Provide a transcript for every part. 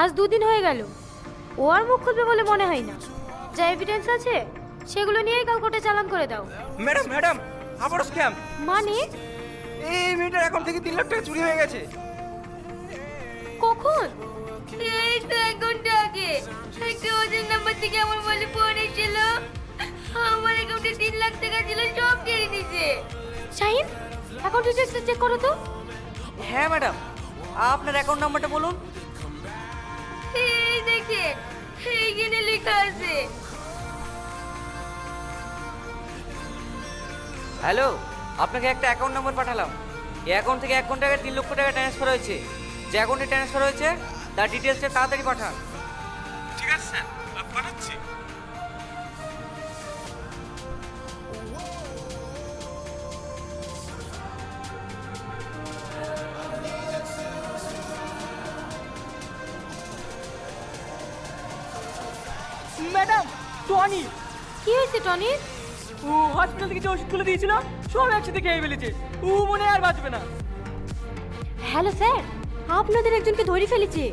আজ দুদিন হয়ে গেল। ও আর মুখ খুলবে বলে মনে হয় না। যা এভিডেন্স আছে সেগুলো নিয়েই কাল কোর্টে চালান করে দাও। ম্যাডাম ম্যাডাম আবারও স্ক্যাম মানে? এই মেয়েটার অ্যাকাউন্ট থেকে তিন লাখ টাকা চুরি হয়ে গেছে। কখন? এই তো এক ঘণ্টা আগে। একটা ওদের নাম্বার থেকে আমার বলে ফোন এসেছিল। আমার অ্যাকাউন্টে তিন লাখ টাকা ছিল সব কেড়ে নিছে শাহিন অ্যাকাউন্ট ডিটেলস চেক করো তো। হ্যাঁ ম্যাডাম। আপনার অ্যাকাউন্ট নাম্বারটা বলুন। এই দেখে এইখানে লেখা আছে। হ্যালো আপনাকে একটা অ্যাকাউন্ট নম্বর পাঠালাম। এই অ্যাকাউন্ট থেকে এক ঘণ্টা আগে তিন লক্ষ টাকা ট্রান্সফার হয়েছে। যে অ্যাকাউন্টে ট্রান্সফার হয়েছে তার ডিটেলসটা তাড়াতাড়ি পাঠান। ঠিক আছে স্যার। Madam Tony. কি হয়েছে টনি? ও হসপিটাল থেকে যে ওষুধগুলো দিয়েছিল সব একসাথে খেয়ে ফেলেছে। ও মনে আর বাঁচবে না। হ্যালো স্যার আপনাদের একজনকে ধরে ফেলেছে।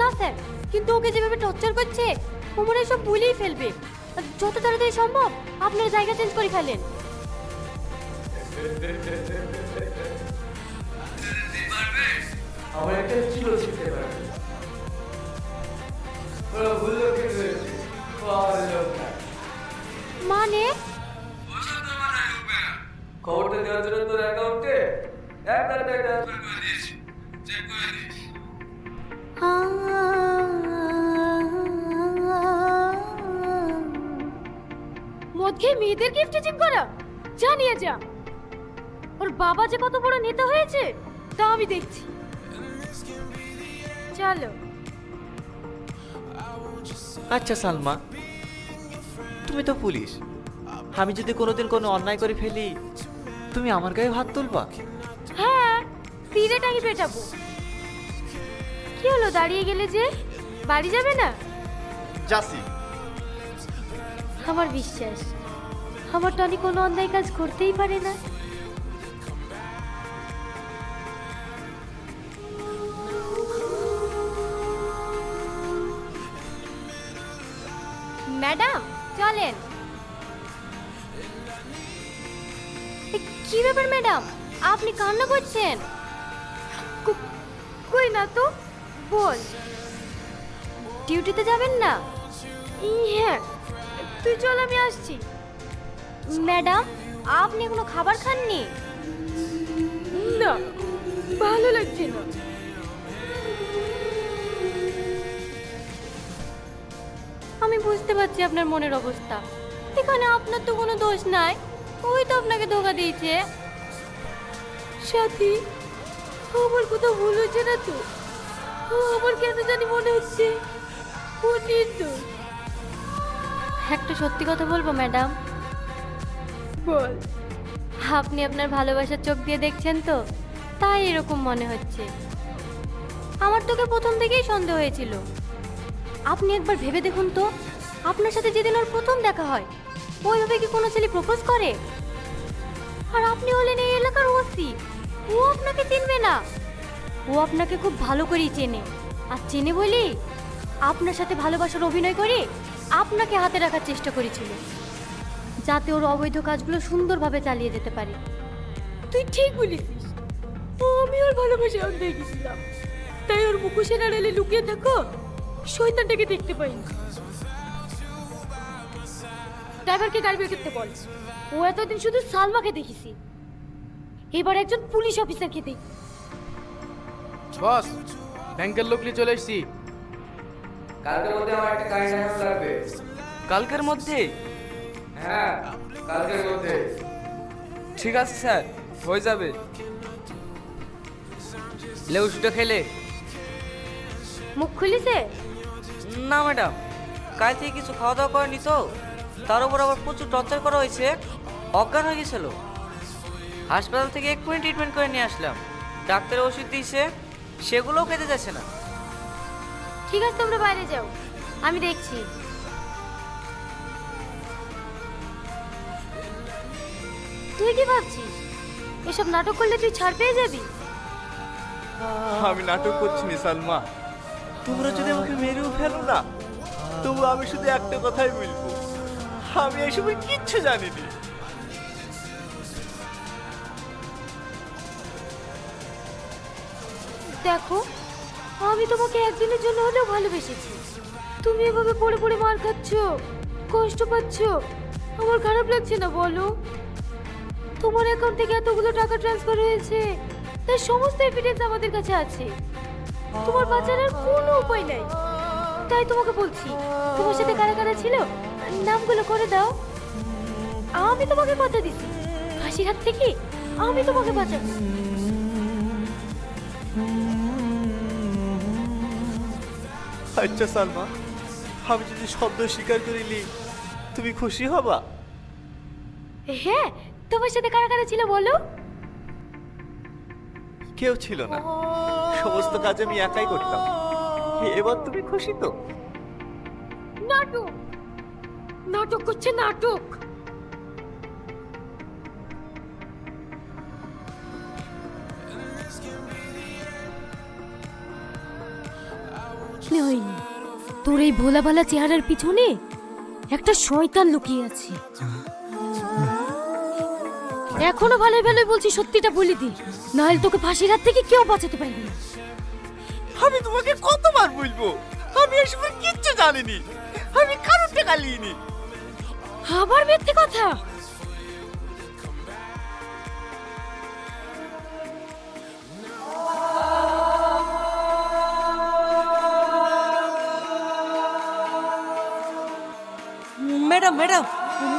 না স্যার। কিন্তু ওকে যেভাবে টর্চার করছে ও মনে হয় সব ভুলেই ফেলবে। যত তাড়াতাড়ি সম্ভব আপনার জায়গা চেঞ্জ করে ফেলেন। আমার একটা ছিল শিখতে পারবে মদ খেয়ে মেয়েদের গিফট চিপ করা। জানিয়ে যা। ওর বাবা যে কত বড় নেতা হয়েছে, তা আমি দেখছি। চলো। আচ্ছা সালমা, তুমি তো পুলিশ। আমি যদি কোনোদিন কোনো অন্যায় করে ফেলি, তুমি আমার গায়ে হাত তুলবা? টাঙি পেটাবো। কি হলো দাঁড়িয়ে গেলে যে? বাড়ি যাবে না? যাসি আমার বিশ্বাস আমার টনি কোনো অন্যায় কাজ করতেই পারে না। ম্যাডাম চলেন। কি ব্যাপার ম্যাডাম? আপনি কান্না করছেন? না তো? বল। ডিউটিতে যাবেন না? হ্যাঁ। তুই চল, আমি আসছি। ম্যাডাম, আপনি কোনো খাবার খাননি? না, ভালো লাগছে না। আমি বুঝতে পারছি আপনার মনের অবস্থা। এখানে আপনার তো কোনো দোষ নাই। ওই তো আপনাকে ধোকা দিয়েছে। সাথী আমার কোথাও ভুল হচ্ছে না তো? আমার কেন জানি মনে হচ্ছে? ও নির্দোষ একটা সত্যি কথা বলব ম্যাডাম? বল। আপনি আপনার ভালোবাসার চোখ দিয়ে দেখছেন তো? তাই এরকম মনে হচ্ছে। আমার তোকে প্রথম থেকেই সন্দেহ হয়েছিল। আপনি একবার ভেবে দেখুন তো আপনার সাথে যেদিন ওর প্রথম দেখা হয় ওইভাবে কি কোনো ছেলে প্রপোজ করে? আর আপনি হলেন এই এলাকার ওসি। ও আপনাকে চিনবে না। ও আপনাকে খুব ভালো করেই চেনে। আর চেনে বলি, আপনার সাথে ভালোবাসার অভিনয় করে আপনাকে হাতে রাখার চেষ্টা করেছিল, যাতে ওর অবৈধ কাজগুলো সুন্দরভাবে চালিয়ে যেতে পারে। তুই ঠিক বলেছিস। আমি ওর ভালোবাসা অন্ধে গেছিলাম। তাই ওর মুখোশের আড়ালে লুকিয়ে থাকো, শয়তানটাকে দেখতে পাইনি ড্রাইভারকে গাড়ি বের করতে বল। ও এতদিন শুধু সালমাকে দেখেছি। এবার একজন পুলিশ অফিসারকে দেখ। বস ব্যাংকের লোক নিয়ে চলে এসেছি। কালকের মধ্যে আমার একটা কারেন্ট অ্যাকাউন্ট লাগবে। কালকের মধ্যে? হ্যাঁ কালকের মধ্যে। ঠিক আছে স্যার হয়ে যাবে। লেউসটা খেলে? মুখ খুলিছে? না ম্যাডাম কাল থেকে কিছু খাওয়া দাওয়া করেনি তো তার উপর আবার প্রচুর টর্চার করা হয়েছে অজ্ঞান হয়ে গেছিল। হাসপাতাল থেকে এক্ষুনি ট্রিটমেন্ট করে নিয়ে আসলাম। ডাক্তারের ওষুধ দিয়েছে সেগুলোও খেতে যাচ্ছে না। ঠিক আছে তোমরা বাইরে যাও। আমি দেখছি। তুই কি ভাবছিস? এসব নাটক করলে তুই ছাড় পেয়ে যাবি? আমি নাটক করছি নি সালমা। তোমরা যদি আমাকে মেরেও ফেলো না তবু আমি শুধু একটা কথাই বলব। আমি এসব কিচ্ছু জানিনি। দেখো, আমি তোমাকে একদিনের জন্য হলেও ভালোবেসেছি। তুমি এভাবে পড়ে পড়ে মার খাচ্ছ, কষ্ট পাচ্ছ, আমার খারাপ লাগছে না, বলো। তোমার অ্যাকাউন্ট থেকে এতগুলো টাকা ট্রান্সফার হয়েছে, তার সমস্ত এভিডেন্স আমাদের কাছে আছে। তোমার বাঁচার আর কোনো উপায় নাই। তাই তোমাকে বলছি, তোমার সাথে কারা কারা ছিল, নামগুলো করে দাও। আমি তোমাকে কথা দিচ্ছি ফাঁসির হাত থেকে আমি তোমাকে বাঁচাবো আচ্ছা সালমা আমি যদি শব্দ স্বীকার করিলি তুমি খুশি হবা? হ্যাঁ তোমার সাথে কারা কারা ছিল বলো? কেউ ছিল না। সমস্ত কাজ আমি একাই করতাম। এবার তুমি খুশি তো? নাটক। নাটক করছে নাটক। হয়নি তোর এই ভোলা ভালা চেহারার পিছনে একটা শয়তান লুকিয়ে আছে। এখনও ভালো ভালো বলছি সত্যিটা বলে দি। নাহলে তোকে ফাঁসির হাত থেকে কেউ বাঁচাতে পারবে না। আমি তোমাকে কতবার বলব? আমি এসব কিচ্ছু জানিনি। আমি কারোর টাকা নিইনি আবার মিথ্যে কথা? ম্যাডাম,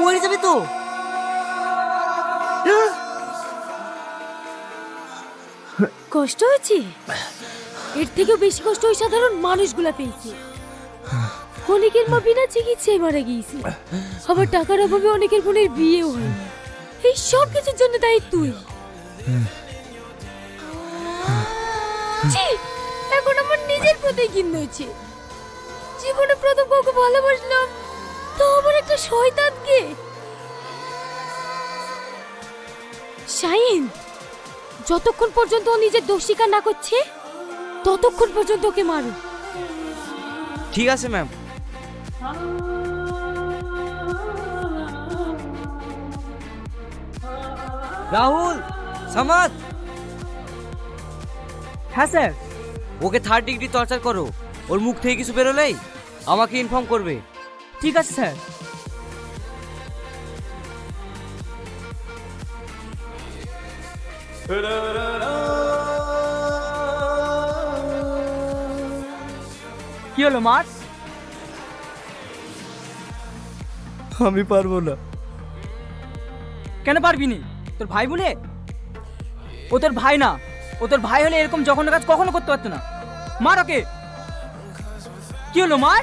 মরে যাবে তো। কষ্ট হয়েছে? এর থেকেও বেশি কষ্ট ওই সাধারণ মানুষগুলা পেয়েছে। অনেকের মা বিনা চিকিৎসায় মারা গিয়েছে। আবার টাকার অভাবে অনেকের বোনের বিয়েও হয়নি এই সব কিছুর জন্য দায়ী তুই। এখন আমার নিজের প্রতি ঘিন্ন হয়েছে। জীবনে প্রথম কাউকে ভালোবাসলাম তো আমার একটা শয়তানকে। শাইন যতক্ষণ পর্যন্ত ও নিজের দোষ স্বীকার না করছে ততক্ষণ পর্যন্ত ওকে মারো। ঠিক আছে ম্যাম রাহুল সামাদ। হ্যাঁ sir. Okay third degree torture করো। ওর মুখ থেকে কিছু বেরোলেই আমাকে ইনফর্ম করবে। ঠিক আছে স্যার। কি হলো মার আমি পারব না। কেন পারবি নি? তোর ভাই বলে? ও তোর ভাই না। ও তোর ভাই হলে এরকম জঘন্য কাজ কখনো করতে পারতো না। মার ওকে। কি হলো মার?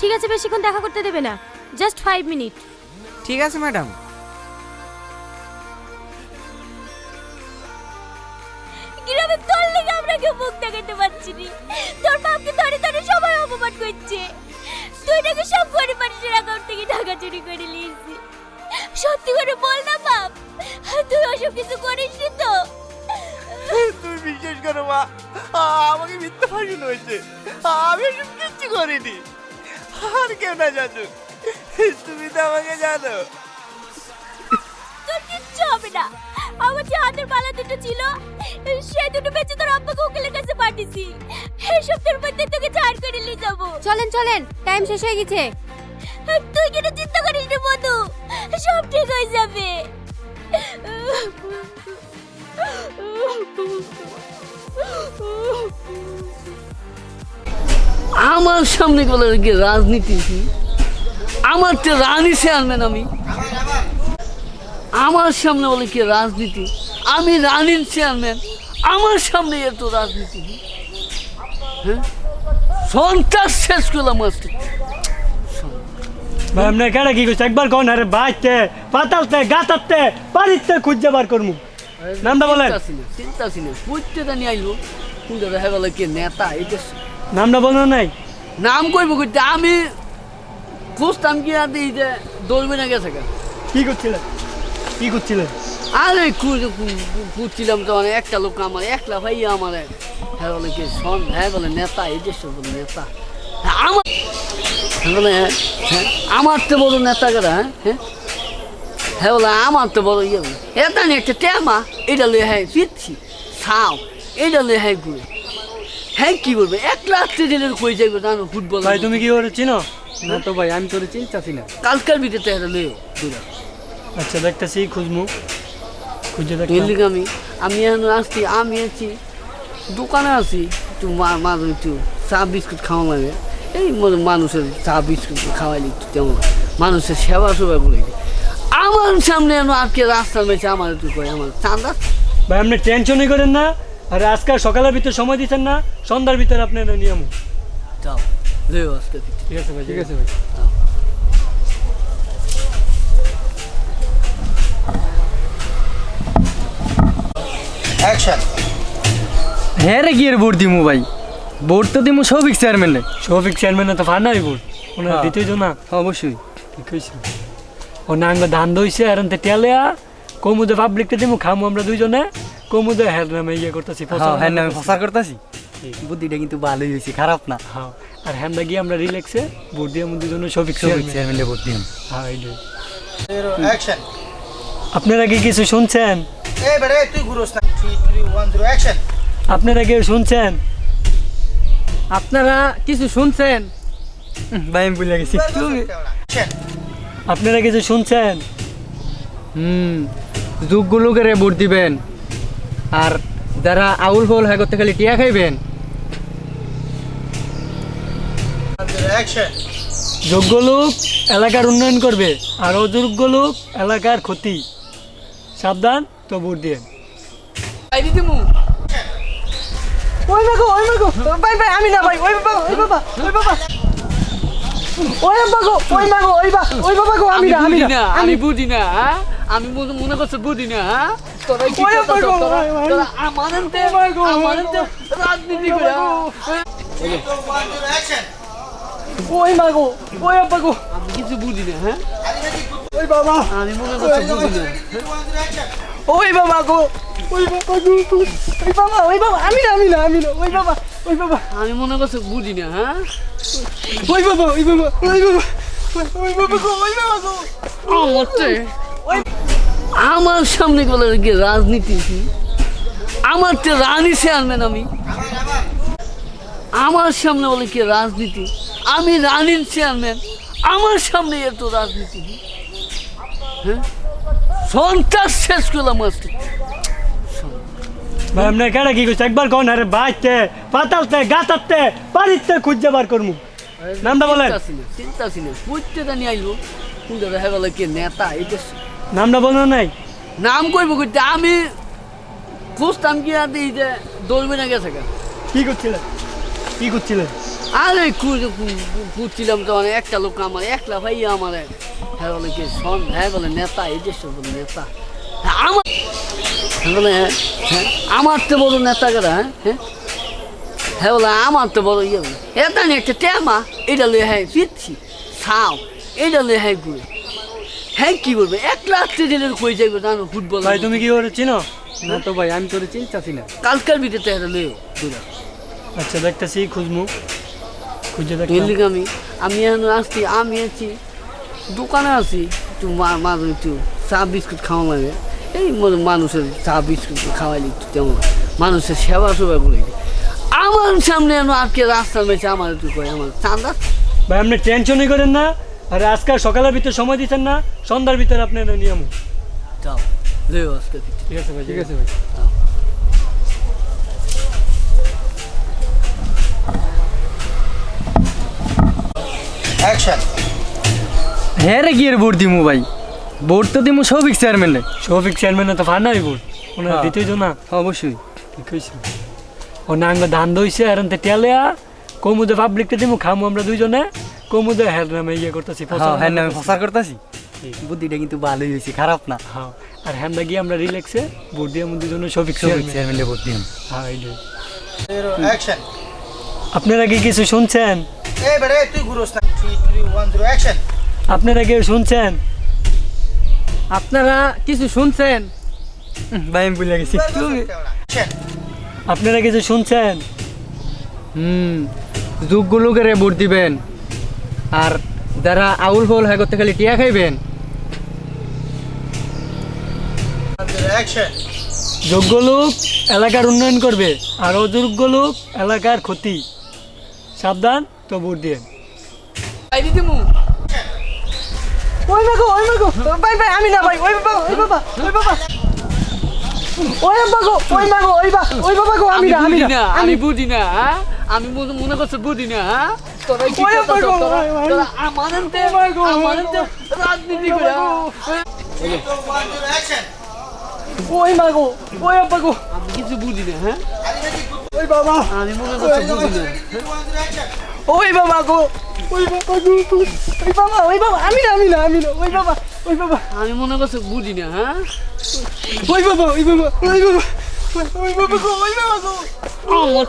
ঠিক আছে বেশিক্ষণ দেখা করতে দেবে না। জাস্ট ফাইভ মিনিট ঠিক আছে ম্যাডাম। গ্রামে তোর লেগে আমরা কেউ মুখ দেখাতে পারছি নি? তোর বাপকে ধরে ধরে সবাই অপমান করছে। তুই নাকি সব গরিব মানুষের অ্যাকাউন্ট থেকে টাকা চুরি করে নিয়েছি সত্যি করে বল না বাপ। তুই ওসব কিছু করিস নি তো। তুমি বিশ্বাস করো মা আমাকে মিথ্যা ফাঁসিন হয়েছে। আমি এসব কিচ্ছু করিনি। আর কেউ না জানো তুমি তো আমাকে জানো। তোর কিচ্ছু হবে না। আমার যে হাতের বালা দুটো ছিল সে দুটো বেঁচে তোর আব্বাকে উকিলের কাছে পাঠিয়েছি। এই সপ্তাহের মধ্যে তোকে ছাড় করে নিয়ে যাব। চলেন চলেন টাইম শেষ হয়ে গেছে। তুই কেন চিন্তা করিস না বন্ধু সব ঠিক হয়ে যাবে। আমার সামনে বলে কি রাজনীতি। কি? আমার তো রানী চেয়ারম্যান আমি। আমার সামনে বলে কি রাজনীতি? আমি রানির চেয়ারম্যান। আমার সামনে এত রাজনীতি। হ্যাঁ? সন্ত্রাস শেষ করলাম আজকে। ভাই আপনার কেন কি করছে একবার কোন আরে বাইতে পাতালতে গাতাতে পানিতে খুঁজে বার করমু। নামটা বলেন। চিন্তা ছিল বুঝতে জানি আইলো। কিন্তু দেখা গেল কি নেতা এটা নামটা বলেন নাই? নাম কইব কইতে আমি খুঁজতাম কি আর এই যে দৌড়বে না গেছে। কি করছিলেন? কি করছিলেন? আরে খুঁজছিলাম তো মানে একটা লোক আমার একলা ভাই আমার হ্যাঁ বলে কি সন হ্যাঁ বলে নেতা এই দেশ বলে নেতা। হ্যাঁ, আমার হ্যাঁ বলে হ্যাঁ হ্যাঁ আমার তো বড় নেতা কারা হ্যাঁ হ্যাঁ। হ্যাঁ বলে আমার তো বড় ইয়ে এটা নিয়ে একটা টেমা এটা লয়ে হ্যাঁ পিচ্ছি ছাও এটা লয়ে হ্যাঁ ঘুরে। হ্যাঁ কি বলবে? এক লাখ জেলের কই যাইবে জানো ফুটবল ভাই তুমি কি করে চিনো? না তো ভাই আমি তোর চিন্তাছি না। কালকার ভিতরে এটা লইও দুরা। আচ্ছা দেখতেছি খুঁজমু। খুঁজে দেখ আমি আমি এখন আসছি আমি আছি দোকানে আছি একটু মা- মা একটু চা বিস্কুট খাওয়া লাগে এই মনে মানুষের চা বিস্কুট খাওয়াইলে একটু তেমন মানুষের সেবা সেবা করে আমার সামনে আজকে রাস্তা মেছে আমার একটু কয় আমার চাঁদা। ভাই আপনি টেনশনই করেন না। আর আজকে সকালের ভিতরে সময় দিচ্ছেন না সন্ধ্যার ভিতরে আপনি এটা নিয়ম যাও আজকে ঠিক আছে ভাই ঠিক আছে ভাই। হ্যাঁ রে গিয়ে ভোট দিমু ভাই। ভোট তো দিমু সৌভিক চেয়ারম্যানে। শফিক চেয়ারম্যান তো ফান নাই বোর্ড ওনার হ্যাঁ। দিতেই তো না অবশ্যই। ঠিক হয়েছে ও নাঙ্গ ধান দইছে আর এনতে টেলিয়া কমুদে পাবলিকটা দিমু খামু আমরা দুইজনে। কমুদে হের নামে ইয়ে করতেছি হ্যাঁ হ্যাঁ আমি প্রচার করতেছি। বুদ্ধিটা কিন্তু ভালোই হয়েছে খারাপ না। হ্যাঁ আর হ্যান্ডা গিয়ে আমরা রিল্যাক্সে ভোট দিয়ে আমাদের শফিক সৌভিক চেয়ারম্যান ভোট হ্যাঁ। আপনারা কি কিছু শুনছেন? আপনারা কেউ শুনছেন? আপনারা কিছু শুনছেন? ভাই আমি ভুলে গেছি। আপনারা কিছু শুনছেন? হুম যোগ্য লোকেরে ভোট দিবেন। আর যারা আউল ফল হ্যাঁ করতে খালি টিয়া খাইবেন। যোগ্য লোক এলাকার উন্নয়ন করবে আর অযোগ্য লোক এলাকার ক্ষতি। সাবধান তো ভোট দিয়ে। আই দিতে মু। ওই মাগো ওই মাগো ভাই ভাই আমি না ভাই ওই বাবা ওই বাবা ওই বাবা। ওই মাগো ওই মাগো ওই বা ওই বাবা গো আমি না আমি বুঝি না। না আমি বুঝি না হ্যাঁ? আমি মনে- মনে করছি বুঝি না হ্যাঁ? রাজনীতি করে হ্যাঁ? ওই মাগো ওই আব্বা গো। আমি কিছু বুঝি না হ্যাঁ? ওই বাবা। আমি মনে করছি বুঝি না অ্যাকশন ওই বাবা গো ওই বাবা গো। ওই বাবা ওই বাবা আমি না আমি না আমি না ওই বাবা ওই বাবা। আমি মনে করছি বুঝি না হ্যাঁ? ওই বাবা ওই বাবা ওই বাবা ওই- ওই বাবা গো ওই বাবা গো। আমারতে আমার সামনে বলে কি রাজনীতি। কি? আমার তো রানী চেয়ারম্যান আমি। আমার সামনে বলে কি রাজনীতি? আমি রানীর চেয়ারম্যান। আমার সামনে এত রাজনীতি। হ্যাঁ? সন্ত্রাস শেষ করলাম আজকে। ভাই আপনার কেন কি করছে একবার কোন আরে বাইতে পাতালতে গাতাতে পানিতে খুঁজে বার করমু। নামটা বলেন। চিন্তা ছিল বুঝতে জানি আইলো কিন্তু দেখা গেল কি নেতা এটা নামটা বলেন নাই। নাম কইব কইতে আমি খুঁজতাম কি আর এই যে দৌড়বে না গেছে। কি করছিলেন কি করছিলেন আরে খুঁজছিলাম তো মানে একটা লোক আমার একলা ভাই আমার হ্যাঁ বলে কি সন হ্যাঁ বলে নেতা এই দেশ বলে নেতা। হ্যাঁ, আমার হ্যাঁ বলে হ্যাঁ হ্যাঁ আমার তো বড় নেতা কারা হ্যাঁ হ্যাঁ? হ্যাঁ বলে আমার তো বড় ইয়ে বলে। এটা নিয়ে একটা টেমা এটা লয়ে হ্যাঁ পিচ্ছি ছাও এটা লয়ে হ্যাঁ ঘুরে। হ্যাঁ কি বলবে? এক লাখ জেলের কই যাইবে জানো ফুটবল ভাই তুমি কি করে চিনো? না তো ভাই আমি তোর চিন্তাছি না। কালকার ভিতরে এটা লইও দুরা। আচ্ছা দেখতেছি খুঁজমু। খুঁজে দেখ আমি আমি এখন আসছি আমি আছি দোকানে আছি একটু মা- মা একটু চা বিস্কুট খাওয়া লাগে। এই মনে মানুষের চা বিস্কুট খাওয়াইলে একটু তেমন মানুষের সেবা সেবা করে আমার সামনে এখন আজকে রাস্তার মেছে আমার একটু কয় আমার চাঁদা। ভাই আপনি টেনশনই করেন না। আর আজকে সকালের ভিতরে সময় দিচ্ছেন না সন্ধ্যার ভিতরে আপনি এটা নিয়ম যাও লেও আজকে ঠিক আছে ভাই ঠিক আছে ভাই। অ্যাকশন হ্যাঁ রে গিয়ে ভোট দিমু ভাই। ভোট তো দিমু সৌভিক চেয়ারম্যানে। শফিক চেয়ারম্যানে তো ফান্ডাই ভোট। ওনার হ্যাঁ। দিতেই তো না। অবশ্যই। ঠিক হয়েছে ও নাঙ্গা ধান দইছে আর টেলিয়া কমুদে পাবলিকটা দিমু খামু আমরা দুইজনে। কমুদে হের নামে ইয়ে করতেছি হ্যাঁ হ্যাঁ আমি প্রচার করতেছি? বুদ্ধিটা কিন্তু ভালোই হয়েছে খারাপ না। হ্যাঁ আর হ্যান্ডা গিয়ে আমরা রিল্যাক্সে ভোট দিয়ে আমাদের চেয়ারম্যান ভোট দিন হ্যাঁ এই। আপনারা কি কিছু শুনছেন? আপনারা কেউ শুনছেন? আপনারা কিছু শুনছেন? ভাই আমি ভুলে গেছি। আপনারা কিছু শুনছেন? হুম যোগ্য লোকেরে ভোট দিবেন। আর যারা আউল ফল হ্যাঁ করতে খালি টিয়া খাইবেন। যোগ্য লোক এলাকার উন্নয়ন করবে আর অযোগ্য লোক এলাকার ক্ষতি। সাবধান তো ভোট দিয়ে। আই দিতে মু। ওই মাগো ওই মাগো ভাই ভাই আমি না ভাই ওই বাবা ওই বাবা ওই বাবা। ওই বাবা ওই মাগো ওই বা ওই বাবা গো আমি না আমি বুঝি না। আমি বুঝি না হ্যাঁ? আমি মনে- মনে করছি বুঝি না হ্যাঁ? তোরা কি তোরা- আমানতে আমানতে রাজনীতি করে হ্যাঁ? ওই মাগো ওই বাবা গো। আমি কিছু বুঝি না হ্যাঁ? ওই বাবা। আমি মনে করছি বুঝি না অ্যাকশন ওই বাবা গো ওই বাবা গো ওই বাবা ওই বাবা আমি না আমি না আমি না ওই বাবা ওই বাবা। আমি মনে করছি বুঝি না হ্যাঁ? ওই বাবা ওই বাবা ওই বাবা ওই বাবা গো ওই বাবা গো। আমার